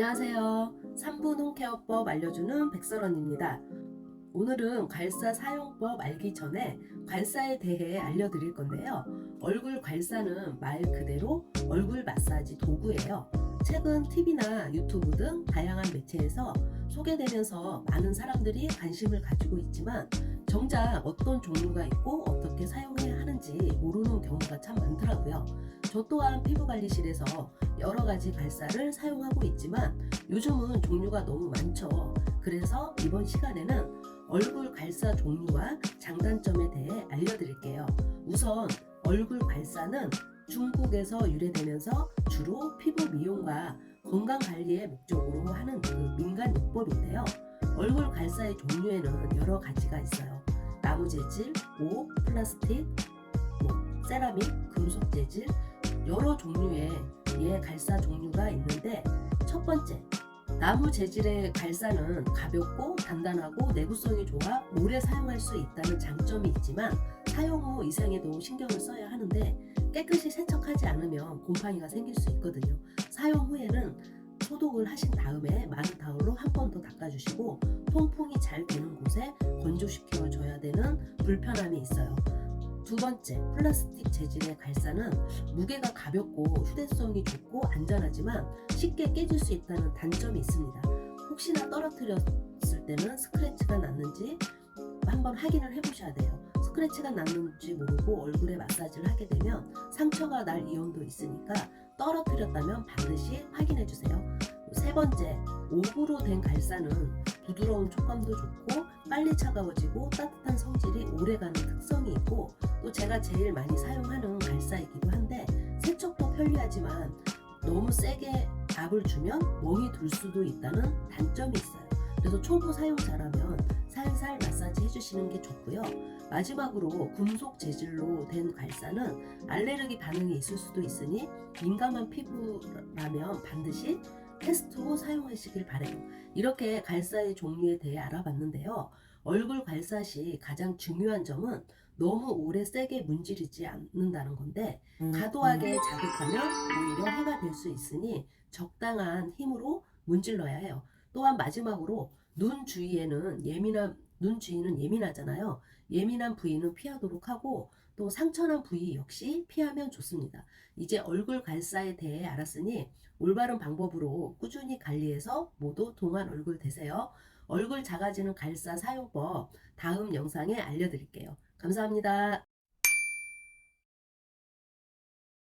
안녕하세요. 3분 홈케어법 알려주는 백설원입니다. 오늘은 괄사 사용법 알기 전에 괄사에 대해 알려드릴 건데요. 얼굴 괄사는 말 그대로 얼굴 마사지 도구예요. 최근 TV나 유튜브 등 다양한 매체에서 소개되면서 많은 사람들이 관심을 가지고 있지만 정작 어떤 종류가 있고 어떻게 사용해야 하는지 모르는 경우가 참 많더라고요. 저 또한 피부관리실에서 여러 가지 괄사를 사용하고 있지만 요즘은 종류가 너무 많죠. 그래서 이번 시간에는 얼굴 괄사 종류와 장단점에 대해 알려드릴게요. 우선 얼굴 괄사는 중국에서 유래되면서 주로 피부 미용과 건강 관리의 목적으로 하는 그 민간 요법인데요. 얼굴 괄사의 종류에는 여러 가지가 있어요. 나무 재질, 오, 플라스틱, 뭐, 세라믹, 금속 재질, 여러 종류의 예 갈사 종류가 있는데 첫 번째 나무 재질의 갈사는 가볍고 단단하고 내구성이 좋아 오래 사용할 수 있다는 장점이 있지만 사용 후 이상에도 신경을 써야 하는데 깨끗이 세척하지 않으면 곰팡이가 생길 수 있거든요. 사용 후에는 소독을 하신 다음에 마른 타올로 한 번 더 닦아주시고 통풍이 잘 되는 곳에 건조시켜 줘야 되는 불편함이 있어요. 두 번째, 플라스틱 재질의 갈사는 무게가 가볍고 휴대성이 좋고 안전하지만 쉽게 깨질 수 있다는 단점이 있습니다. 혹시나 떨어뜨렸을 때는 스크래치가 났는지 한번 확인을 해보셔야 돼요. 스크래치가 났는지 모르고 얼굴에 마사지를 하게 되면 상처가 날 위험도 있으니까 떨어뜨렸다면 반드시 확인해 주세요. 세 번째, 옥으로 된 갈사는 부드러운 촉감도 좋고 빨리 차가워지고 따뜻한 성질이 오래가는 특성이 있고 또 제가 제일 많이 사용하는 갈사이기도 한데 세척도 편리하지만 너무 세게 압을 주면 멍이 들 수도 있다는 단점이 있어요. 그래서 초보 사용자라면 살살 마사지 해주시는 게 좋고요. 마지막으로 금속 재질로 된 갈사는 알레르기 반응이 있을 수도 있으니 민감한 피부라면 반드시 테스트 후 사용하시길 바래요. 이렇게 갈사의 종류에 대해 알아봤는데요. 얼굴 갈사 시 가장 중요한 점은 너무 오래 세게 문지르지 않는다는 건데 과도하게 자극하면 오히려 해가 될 수 있으니 적당한 힘으로 문질러야 해요. 또한 마지막으로 눈 주위에는 예민한 눈 주위는 예민하잖아요. 예민한 부위는 피하도록 하고 또 상처난 부위 역시 피하면 좋습니다. 이제 얼굴 갈사에 대해 알았으니 올바른 방법으로 꾸준히 관리해서 모두 동안 얼굴 되세요. 얼굴 작아지는 갈사 사용법 다음 영상에 알려드릴게요. 감사합니다.